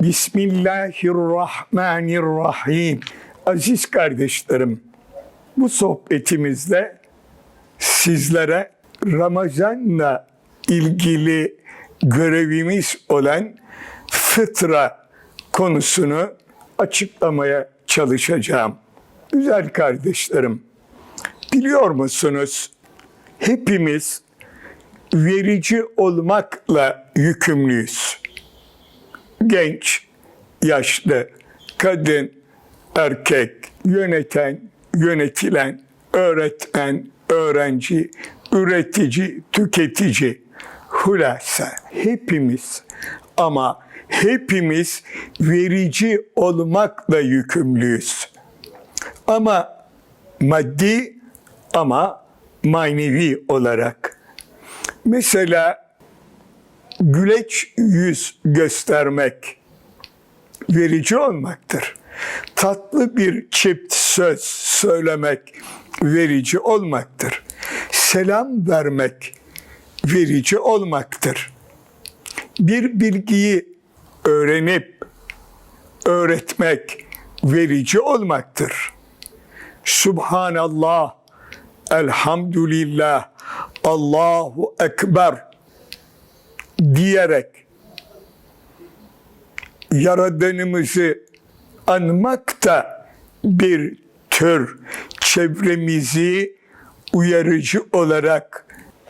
Bismillahirrahmanirrahim. Aziz kardeşlerim, bu sohbetimizde sizlere Ramazan'la ilgili görevimiz olan fıtra konusunu açıklamaya çalışacağım. Güzel kardeşlerim, biliyor musunuz? Hepimiz verici olmakla yükümlüyüz. Genç, yaşlı, kadın, erkek, yöneten, yönetilen, öğretmen, öğrenci, üretici, tüketici, hulasa hepimiz ama hepimiz verici olmakla yükümlüyüz. Ama maddi ama manevi olarak. Mesela güleç yüz göstermek verici olmaktır. Tatlı bir çift söz söylemek verici olmaktır. Selam vermek verici olmaktır. Bir bilgiyi öğrenip öğretmek verici olmaktır. Subhanallah, elhamdülillah, Allahu Ekber diyerek Yaradanımızı anmak da bir tür çevremizi uyarıcı olarak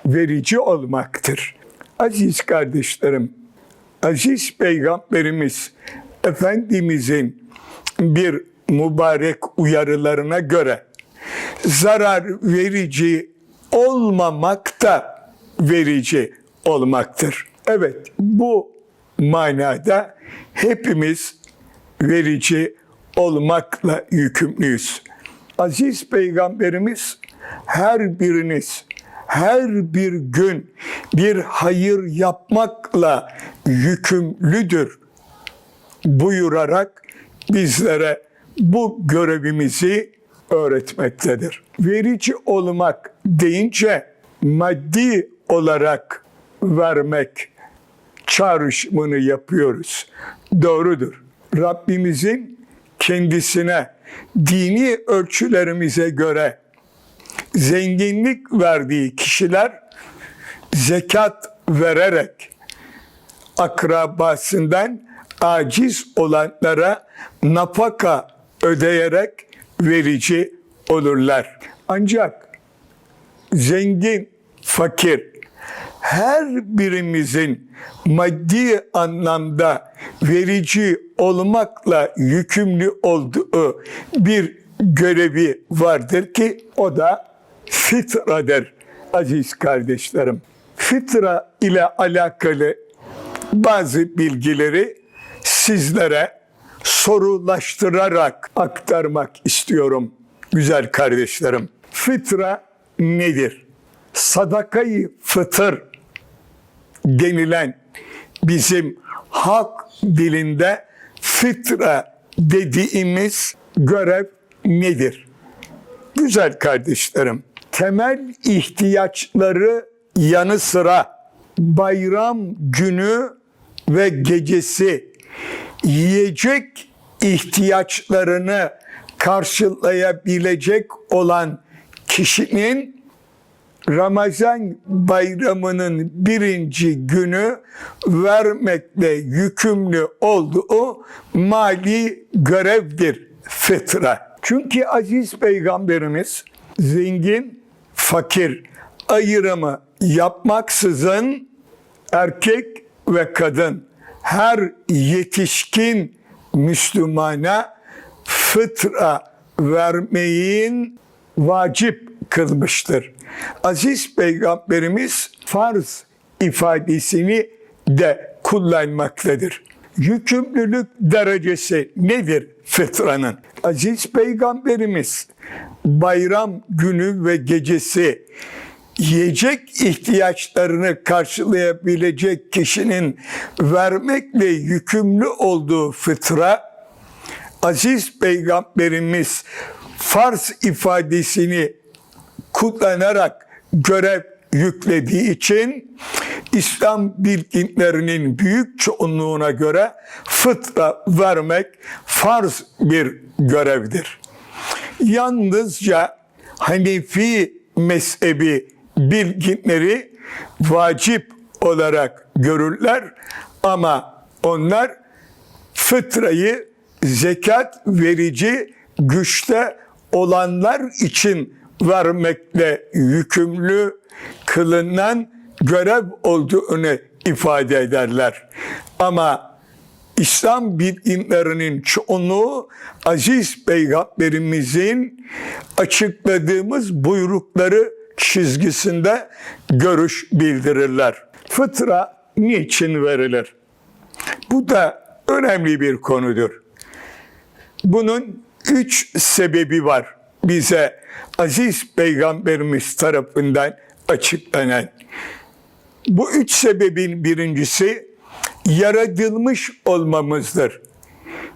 verici olmaktır. Aziz kardeşlerim, aziz peygamberimiz Efendimizin bir mübarek uyarılarına göre zarar verici olmamak da verici olmaktır. Evet, bu manada hepimiz verici olmakla yükümlüyüz. Aziz Peygamberimiz her biriniz her bir gün bir hayır yapmakla yükümlüdür buyurarak bizlere bu görevimizi öğretmektedir. Verici olmak deyince maddi olarak vermek çağrışımını yapıyoruz. Doğrudur. Rabbimizin kendisine dini ölçülerimize göre zenginlik verdiği kişiler zekat vererek akrabasından aciz olanlara nafaka ödeyerek verici olurlar. Ancak zengin, fakir her birimizin maddi anlamda verici olmakla yükümlü olduğu bir görevi vardır ki o da fitradır aziz kardeşlerim. Fitra ile alakalı bazı bilgileri sizlere sorulaştırarak aktarmak istiyorum güzel kardeşlerim. Fitra nedir? Sadakayı fıtır denilen bizim hak dilinde fıtra dediğimiz görev nedir? Güzel kardeşlerim, temel ihtiyaçları yanı sıra bayram günü ve gecesi yiyecek ihtiyaçlarını karşılayabilecek olan kişinin Ramazan bayramının birinci günü vermekle yükümlü olduğu mali görevdir fıtra. Çünkü aziz peygamberimiz zengin, fakir ayrımı yapmaksızın erkek ve kadın her yetişkin Müslümana fıtra vermeyin vacip kılmıştır. Aziz Peygamberimiz farz ifadesini de kullanmaktadır. Yükümlülük derecesi nedir fıtranın? Aziz Peygamberimiz bayram günü ve gecesi yiyecek ihtiyaçlarını karşılayabilecek kişinin vermekle yükümlü olduğu fıtra aziz peygamberimiz farz ifadesini kullanarak görev yüklediği için İslam bilginlerinin büyük çoğunluğuna göre fıtra vermek farz bir görevdir. Yalnızca Hanefi mezhebi bilginleri vacip olarak görürler ama onlar fıtrayı zekat verici güçte olanlar için vermekle yükümlü kılınan görev olduğunu ifade ederler. Ama İslam bilimlerinin çoğunluğu aziz peygamberimizin açıkladığımız buyrukları çizgisinde görüş bildirirler. Fıtra niçin verilir? Bu da önemli bir konudur. Bunun üç sebebi var bize aziz peygamberimiz tarafından açıklanan. Bu üç sebebin birincisi yaratılmış olmamızdır.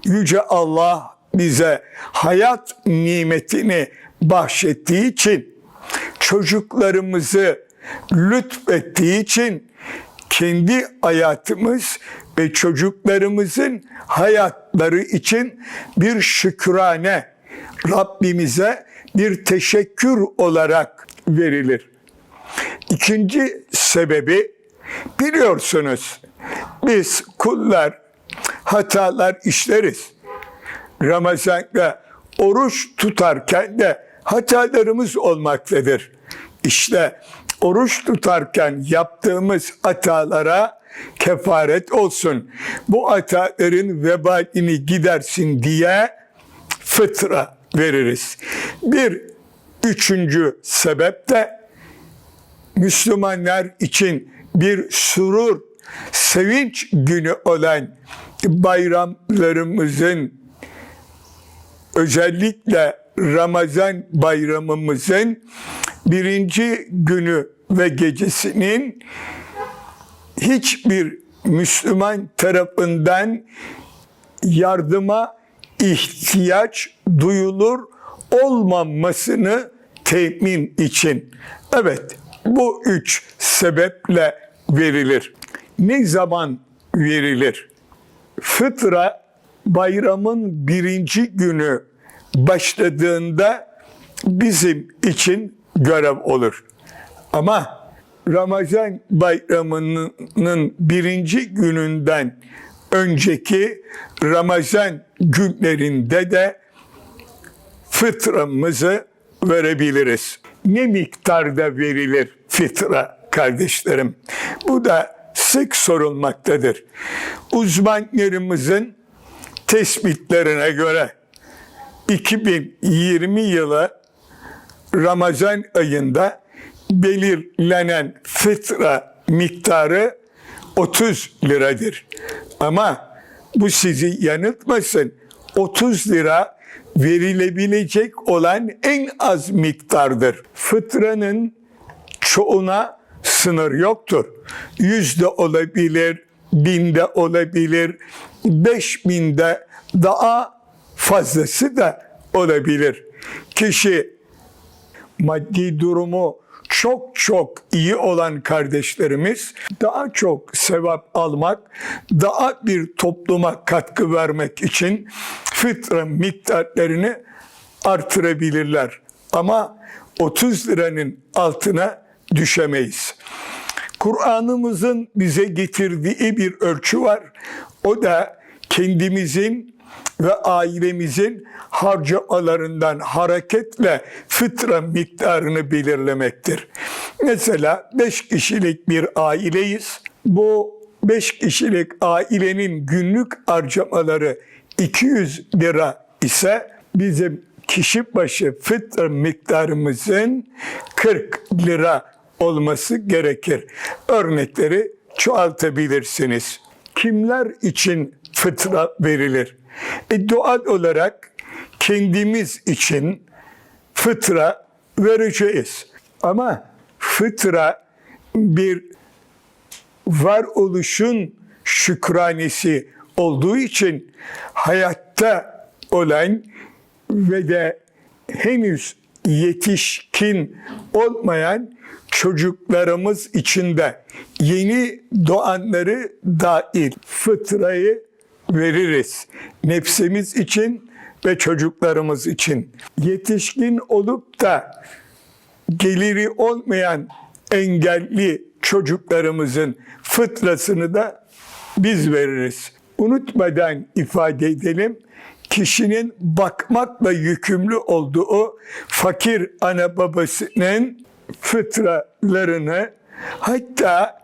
Yüce Allah bize hayat nimetini bahşettiği için, çocuklarımızı lütfettiği için kendi hayatımız ve çocuklarımızın hayatları için bir şükrane Rabbimize bir teşekkür olarak verilir. İkinci sebebi biliyorsunuz biz kullar hatalar işleriz. Ramazan'da oruç tutarken de hatalarımız olmaktadır. İşte oruç tutarken yaptığımız hatalara kefaret olsun. Bu hataların vebalini gidersin diye fıtra veririz. Bir üçüncü sebep de Müslümanlar için bir surur, sevinç günü olan bayramlarımızın özellikle Ramazan bayramımızın birinci günü ve gecesinin hiçbir Müslüman tarafından yardıma ihtiyaç duyulur olmamasını temin için. Evet, bu üç sebeple verilir. Ne zaman verilir? Fıtra bayramın birinci günü başladığında bizim için görev olur. Ama Ramazan bayramının birinci gününden önceki Ramazan günlerinde de fıtramızı verebiliriz. Ne miktarda verilir fıtra kardeşlerim? Bu da sık sorulmaktadır. Uzmanlarımızın tespitlerine göre 2020 yılı Ramazan ayında belirlenen fıtra miktarı 30 liradır. Ama bu sizi yanıltmasın. 30 lira verilebilecek olan en az miktardır. Fıtranın çoğuna sınır yoktur. Yüzde olabilir, binde olabilir, beş binde daha fazlası da olabilir. Kişi maddi durumu çok çok iyi olan kardeşlerimiz daha çok sevap almak, daha bir topluma katkı vermek için fıtra miktarlarını artırabilirler. Ama 30 liranın altına düşemeyiz. Kur'an'ımızın bize getirdiği bir ölçü var. O da kendimizin ve ailemizin harcamalarından hareketle fıtra miktarını belirlemektir. Mesela beş kişilik bir aileyiz. Bu beş kişilik ailenin günlük harcamaları 200 lira ise bizim kişi başı fıtra miktarımızın 40 lira olması gerekir. Örnekleri çoğaltabilirsiniz. Kimler için fıtra verilir? E, doğal olarak kendimiz için fıtra vereceğiz. Ama fıtra bir varoluşun şükranesi olduğu için hayatta olan ve de henüz yetişkin olmayan çocuklarımız için de yeni doğanları dahil fıtrayı veririz. Nefsimiz için ve çocuklarımız için. Yetişkin olup da geliri olmayan engelli çocuklarımızın fıtrasını da biz veririz. Unutmadan ifade edelim, kişinin bakmakla yükümlü olduğu fakir ana babasının fıtralarını hatta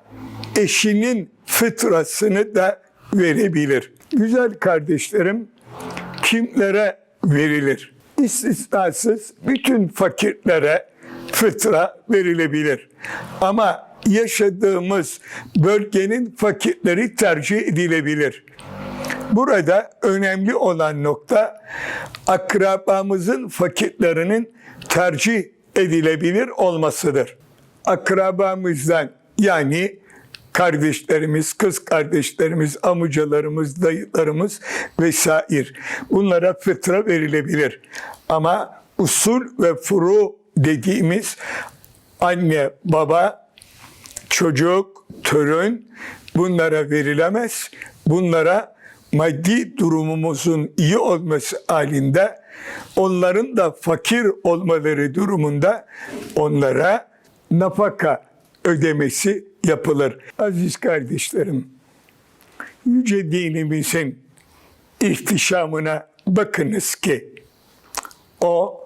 eşinin fıtrasını da verebilir. Güzel kardeşlerim, kimlere verilir? İstisnasız bütün fakirlere fıtra verilebilir. Ama yaşadığımız bölgenin fakirleri tercih edilebilir. Burada önemli olan nokta akrabamızın fakirlerinin tercih edilebilir olmasıdır. Akrabamızdan yani kardeşlerimiz, kız kardeşlerimiz, amcalarımız, dayılarımız vesaire bunlara fıtra verilebilir. Ama usul ve furu dediğimiz anne, baba, çocuk, torun bunlara verilemez. Bunlara maddi durumumuzun iyi olması halinde onların da fakir olmaları durumunda onlara nafaka ödemesi yapılır. Aziz kardeşlerim, yüce dinimizin ihtişamına bakınız ki o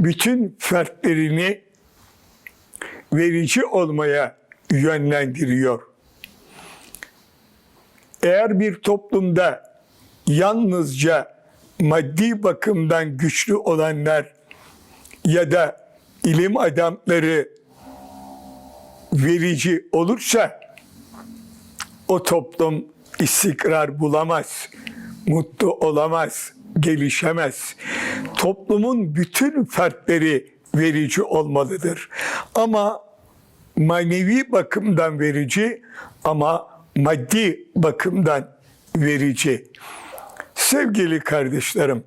bütün fertlerini verici olmaya yönlendiriyor. Eğer bir toplumda yalnızca maddi bakımdan güçlü olanlar ya da ilim adamları verici olursa o toplum istikrar bulamaz, mutlu olamaz, gelişemez. Toplumun bütün fertleri verici olmalıdır. Ama manevi bakımdan verici ama maddi bakımdan verici. Sevgili kardeşlerim,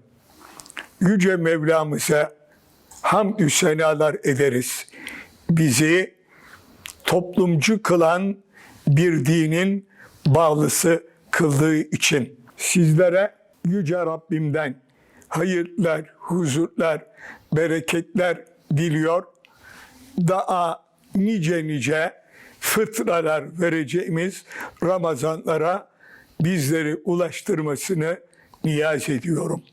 Yüce Mevlamıza hamdü senalar ederiz. Bizi toplumcu kılan bir dinin bağlısı kıldığı için sizlere Yüce Rabbimden hayırlar, huzurlar, bereketler diliyor. Daha nice nice fıtralar vereceğimiz Ramazanlara bizleri ulaştırmasını niyaz ediyorum.